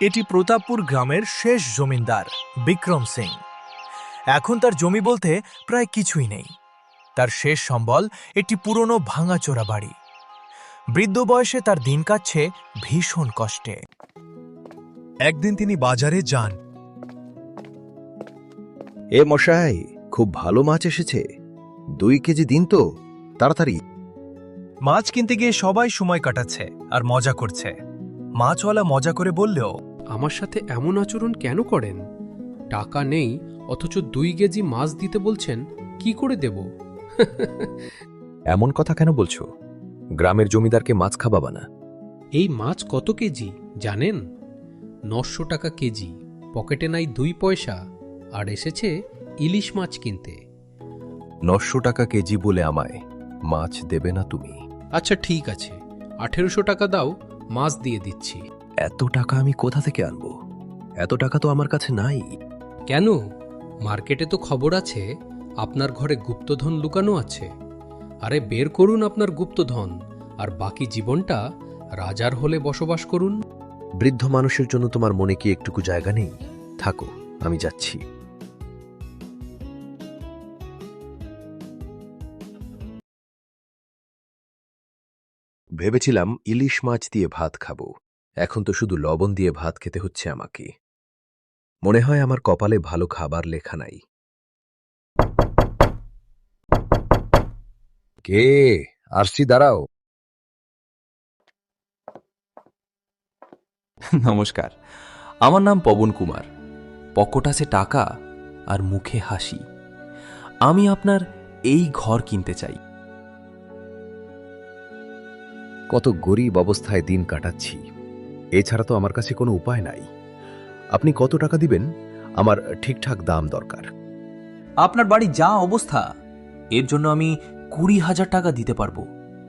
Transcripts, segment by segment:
এটি প্রতাপপুর গ্রামের শেষ জমিদার বিক্রম সিং। এখন তার জমি বলতে প্রায় কিছুই নেই। তার শেষ সম্বল একটি পুরনো ভাঙাচোরা বাড়ি। বৃদ্ধ বয়সে তার দিন কাটছে ভীষণ কষ্টে। একদিন তিনি বাজারে যান। এ মশাই খুব ভালো মাছ এসেছে। দুই কেজি দিন তো তাড়াতাড়ি। মাছ কিনতে গিয়ে সবাই সময় কাটাচ্ছে আর মজা করছে। মাছওয়ালা মজা করে বললেও আমার সাথে এমন আচরণ কেন করেন? টাকা নেই অথচ দুই কেজি মাছ দিতে বলছেন কি করে দেব? এমন কথা কেন বলছো? গ্রামের জমিদারকে মাছ খাবাবা না। এই মাছ কত কেজি জানেন? নশো টাকা কেজি পকেটে নাই দুই পয়সা আর এসেছে ইলিশ মাছ কিনতে। নশো টাকা কেজি বলে আমায় মাছ দেবে না তুমি। আচ্ছা ঠিক আছে। আঠেরোশো টাকা দাও মাছ দিয়ে দিচ্ছি। এত টাকা আমি কোথা থেকে আনব? এত টাকা তো আমার কাছে নাই। কেন? মার্কেটে তো খবর আছে আপনার ঘরে গুপ্তধন লুকানো আছে। আরে বের করুন আপনার গুপ্তধন আর বাকি জীবনটা রাজার হলে বসবাস করুন। বৃদ্ধ মানুষের জন্য তোমার মনে কি একটুকু জায়গা নেই? থাকো আমি যাচ্ছি। ভেবেছিলাম ইলিশ মাছ দিয়ে ভাত খাব। এখন তো শুধু লবণ দিয়ে ভাত খেতে হচ্ছে আমাকে। মনে হয় আমার কপালে ভালো খাবার লেখা নাই। কে? আরসি দাঁড়াও। নমস্কার আমার নাম পবন কুমার। পকেট আছে টাকা আর মুখে হাসি। আমি আপনার এই ঘর কিনতে চাই। কত গরিব অবস্থায় দিন কাটাচ্ছি। এছাড়া তো আমার কাছে কোনো উপায় নাই। আপনি কত টাকা দিবেন? আমার ঠিকঠাক দাম দরকার। আপনার বাড়ি যা অবস্থা এর জন্য আমি কুড়ি হাজার টাকা দিতে পারব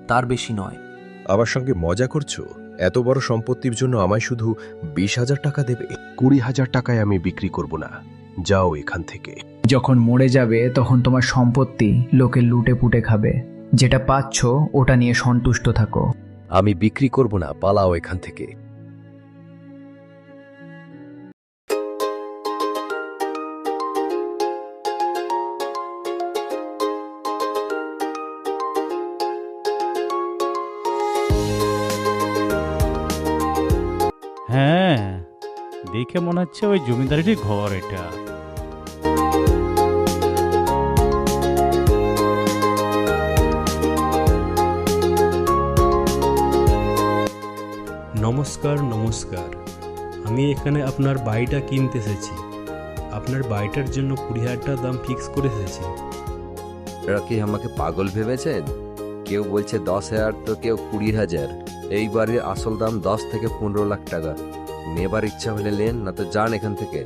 তার বেশি নয়। আমার সঙ্গে মজা করছ? এত বড় সম্পত্তির জন্য আমায় শুধু বিশ হাজার টাকা দেবে? কুড়ি হাজার টাকায় আমি বিক্রি করব না। যাও এখান থেকে। যখন মরে যাবে তখন তোমার সম্পত্তি লোকে লুটে পুটে খাবে। যেটা পাচ্ছ ওটা নিয়ে সন্তুষ্ট থাকো। আমি বিক্রি করব না পালাও এখান থেকে। দেখে মনে হচ্ছে ওই জমিদারেরই ঘর এটা। নমস্কার নমস্কার। আমি এখানে আপনার বাড়িটা কিনতে এসেছি। আপনার বাড়িটার জন্য কুড়ি হাজার টাকা দাম ফিক্স করে এসেছি। আপনারা কি আমাকে পাগল ভেবেছেন? কেউ বলছে দশ হাজার তো কেউ কুড়ি হাজার। এই বাড়ির আসল দাম দশ থেকে পনেরো লাখ টাকা। নেবার ইচ্ছা হলে নেন না তো যান এখান থেকে।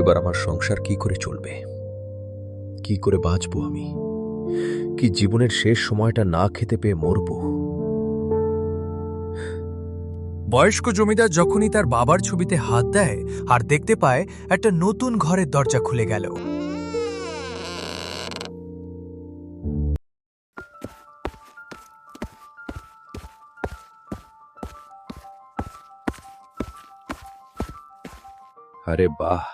এবার আমার সংসার কি করে চলবে? কি করে বাঁচবো আমি? কি জীবনের শেষ সময়টা না খেতে পেয়ে মরবো? বয়স্ক জমিদার যখনই তার বাবার ছবিতে হাত দেয় আর দেখতে পায়, একটা নতুন ঘরের দরজা খুলে গেল। আরে বাহ,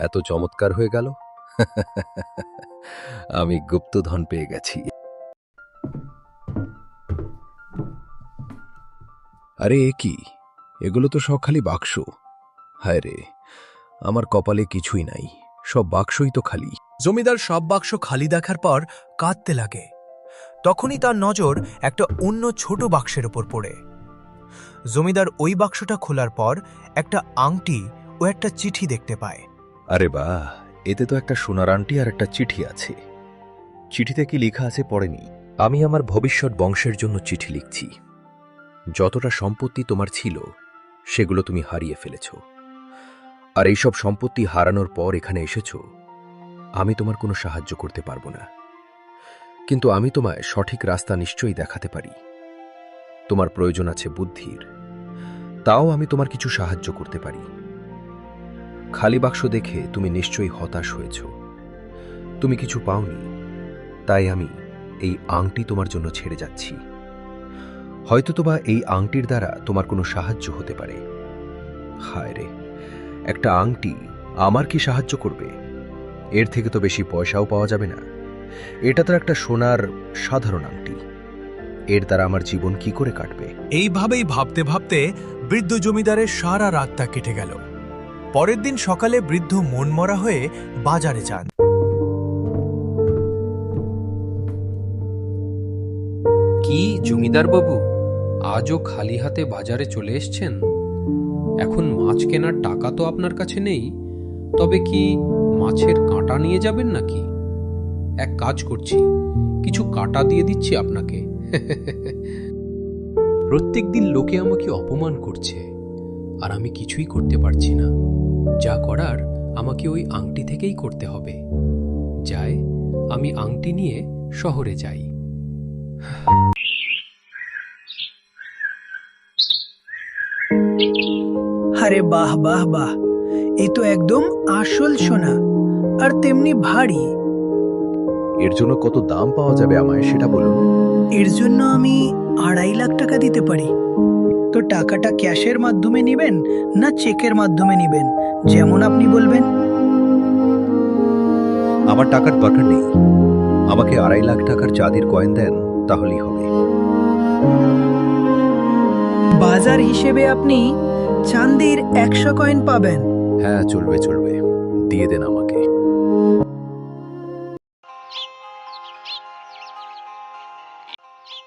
এত চমৎকার হয়ে গেল। আমি গুপ্তধন পেয়ে গেছি। আরে এ কি? এগুলো তো সব খালি বাক্স। হায় রে আমার কপালে কিছুই নাই সব বাক্সই তো খালি। জমিদার সব বাক্স খালি দেখার পর কাঁদতে লাগে। তখনই তার নজর একটা অন্য ছোট বাক্সের ওপর পড়ে। জমিদার ওই বাক্সটা খোলার পর একটা আংটি ও একটা চিঠি দেখতে পায়। আরে বাহ এতে তো একটা সোনার আংটি আর একটা চিঠি আছে। চিঠিতে কি লেখা আছে পড়েনি? আমি আমার ভবিষ্যৎ বংশের জন্য চিঠি লিখছি। যতটা সম্পত্তি তোমার ছিল, সেগুলো তুমি হারিয়ে ফেলেছ। আর এইসব সম্পত্তি হারানোর পর এখানে এসেছ, আমি তোমার কোনো সাহায্য করতে পারব না। কিন্তু আমি তোমায় সঠিক রাস্তা নিশ্চয়ই দেখাতে পারি। তোমার প্রয়োজন আছে বুদ্ধির, তাও আমি তোমার কিছু সাহায্য করতে পারি। খালি বাক্স দেখে তুমি নিশ্চয়ই হতাশ হয়েছ। তুমি কিছু পাওনি, তাই আমি এই আংটি তোমার জন্য ছেড়ে যাচ্ছি। হয়তো তোবা এই আংটির দ্বারা তোমার কোনো সাহায্য হতে পারে। হায় রে একটা আংটি আমার কি সাহায্য করবে? এর থেকে তো বেশি পয়সাও পাওয়া যাবে না। এটা তো একটা সোনার সাধারণ আংটি। এর দ্বারা আমার জীবন কি করে কাটবে? এইভাবেই ভাবতে ভাবতে বৃদ্ধ জমিদারের সারা রাতটা কেটে গেল। পরের দিন সকালে বৃদ্ধ মনমরা হয়ে বাজারে যান। কি জমিদার বাবু আজও খালি হাতে বাজারে চলে এসছেন? এখন মাছ কেনার টাকা তো আপনার কাছে নেই, তবে কি মাছের কাঁটা নিয়ে যাবেন নাকি? এক কাজ করছি, কিছু কাঁটা দিয়ে দিচ্ছি আপনাকে। প্রত্যেকদিন লোকে আমাকে অপমান করছে, আর আমি কিছুই করতে পারছি না। যা করার আমাকে ওই আংটি থেকেই করতে হবে। যাই, আমি আংটি নিয়ে শহরে যাই। আরে বাহ বাহ বাহ। এ তো একদম আসল সোনা আর তেমনি ভারী। এর জন্য কত দাম পাওয়া যাবে আমায় সেটা বলুন। এর জন্য আমি আড়াই লাখ টাকা দিতে পারি। তো টাকাটা ক্যাশের মাধ্যমে নেবেন না চেকের মাধ্যমে নেবেন যেমন আপনি বলবেন? আমার টাকার দরকার নেই। আমাকে আড়াই লাখ টাকার চাঁদির কয়েন দেন তাহলেই হবে। বাজার হিসেবে আপনি চান্দির একশো কয়েন পাবেন। হ্যাঁ চলবে চলবে। দিয়ে দেন আমাকে।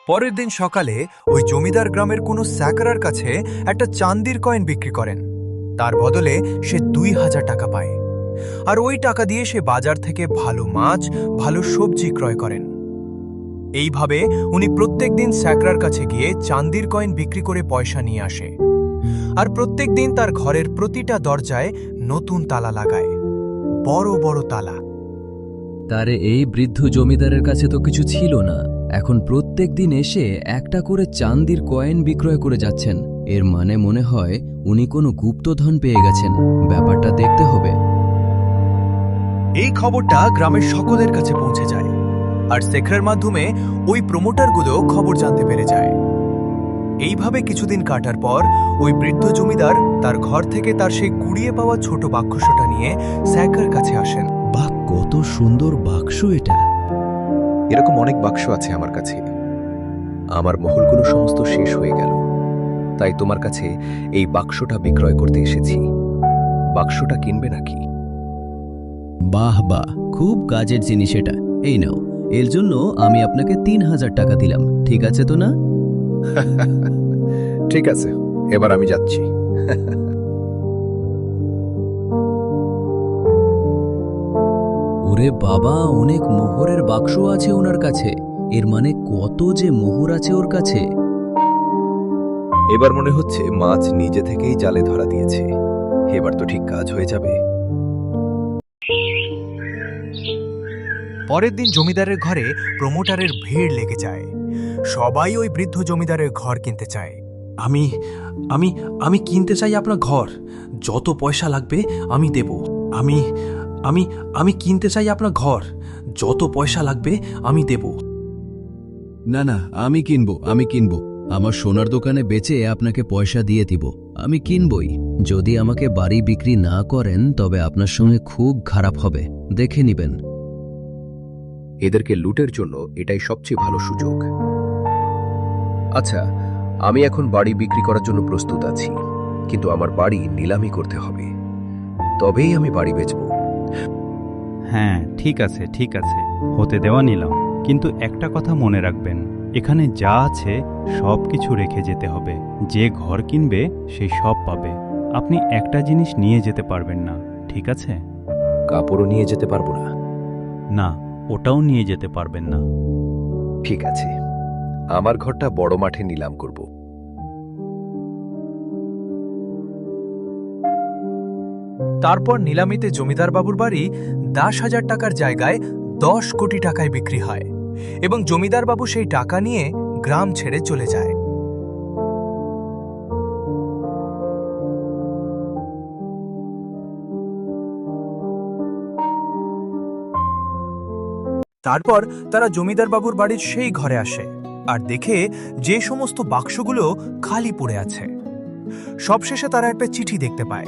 পরের দিন সকালে ওই জমিদার গ্রামের কোনো স্যাকরার কাছে একটা চান্দির কয়েন বিক্রি করেন। তার বদলে সে দুই হাজার টাকা পায়। আর ওই টাকা দিয়ে সে বাজার থেকে ভালো মাছ, ভালো সবজি ক্রয় করেন। এইভাবে উনি প্রত্যেক দিন স্যাকরার কাছে গিয়ে চান্দির কয়েন বিক্রি করে পয়সা নিয়ে আসে। আর প্রত্যেক দিন তার ঘরের প্রতিটা দরজায় নতুন তালা লাগায়। বড় বড় তালা। তারে এই বৃদ্ধ জমিদারের কাছে তো কিছু ছিল না। এখন প্রত্যেক দিন এসে একটা করে চান্দির কয়েন বিক্রয় করে যাচ্ছেন। এর মানে মনে হয় উনি কোনো গুপ্তধন পেয়ে গেছেন। ব্যাপারটা দেখতে হবে। এই খবরটা গ্রামের সকলের কাছে পৌঁছে যায়। আর শেখরের মাধ্যমে ওই প্রমোটারগুলো খবর জানতে পেরে যায়। এইভাবে কিছুদিন কাটার পর ওই বৃদ্ধ জমিদার তার ঘর থেকে তার সেই কুড়িয়ে পাওয়া ছোট বাক্সটা নিয়ে স্যাকার কাছে আসেন। বাহ কত সুন্দর বাক্স এটা। এরকম অনেক বাক্স আছে আমার কাছে। আমার মহলগুলো সমস্ত শেষ হয়ে গেল। তাই তোমার কাছে এই বাক্সটা বিক্রয় করতে এসেছি। বাক্সটা কিনবে নাকি? বাহ বাহ খুব কাজের জিনিস এটা। এই নাও। এর জন্য আমি আপনাকে তিন হাজার টাকা দিলাম। ঠিক আছে তো না? ঠিক আছে এবার আমি যাচ্ছি। ওরে বাবা অনেক মোহরের বাক্স আছে ওনার কাছে। এর মানে কত যে মোহর আছে ওর কাছে। এবার মনে হচ্ছে মাছ নিজে থেকেই জালে ধরা দিয়েছে। এবার তো ঠিক কাজ হয়ে যাবে। পরের দিন জমিদারের ঘরে প্রমোটারের ভিড় লেগে যায়। সবাই ওই বৃদ্ধ জমিদারের ঘর কিনতে চায়। আমি আমি আমি কিনতে চাই আপনার ঘর। যত পয়সা লাগবে আমি দেব। আমি আমি আমি কিনতে চাই আপনার ঘর। যত পয়সা লাগবে আমি দেব। না না, আমি কিনবো আমি কিনবো। আমার সোনার দোকানে বেচে আপনাকে পয়সা দিয়ে দিব। আমি কিনবই। যদি আমাকে বাড়ি বিক্রি না করেন, তবে আপনার সঙ্গে খুব খারাপ হবে। দেখে নিবেন। এদেরকে লুটের জন্য এটাই সবচেয়ে ভালো সুযোগ। আচ্ছা আমি এখন বাড়ি বিক্রি করার জন্য প্রস্তুত আছি কিন্তু আমার বাড়ি নিলামি করতে হবে। তবেই আমি বাড়ি বেচব। হ্যাঁ ঠিক আছে ঠিক আছে। হতে দেওয়া নিলাম। কিন্তু একটা কথা মনে রাখবেন এখানে যা আছে সব কিছু রেখে যেতে হবে। যে ঘর কিনবে সেই সব পাবে। আপনি একটা জিনিস নিয়ে যেতে পারবেন না ঠিক আছে? কাপড়ও নিয়ে যেতে পারব না। না ওটাও নিয়ে যেতে পারবেন না। ঠিক আছে। আমার ঘরটা বড় মাঠে নিলাম করব। তারপর নিলামিতে জমিদার বাবুর বাড়ি দশ হাজার টাকার জায়গায় দশ কোটি টাকায় বিক্রি হয় এবং জমিদার বাবু সেই টাকা নিয়ে গ্রাম ছেড়ে চলে যায়। তারপর তারা জমিদার বাবুর বাড়ির সেই ঘরে আসে আর দেখে যে সমস্ত বাক্সগুলো খালি পড়ে আছে। সবশেষে তারা একটা চিঠি দেখতে পায়।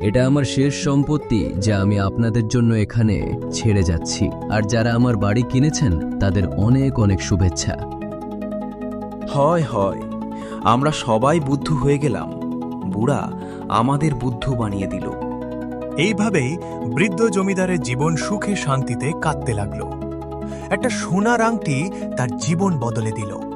এটা আমার শেষ সম্পত্তি যা আমি আপনাদের জন্য এখানে ছেড়ে যাচ্ছি আর যারা আমার বাড়ি কিনেছেন তাদের অনেক অনেক শুভেচ্ছা। হয় হয়। আমরা সবাই বুদ্ধ হয়ে গেলাম। বুড়া আমাদের বুদ্ধ বানিয়ে দিল। এইভাবেই বৃদ্ধ জমিদারের জীবন সুখে শান্তিতে কাটতে লাগল। একটা সোনার আংটি তার জীবন বদলে দিল।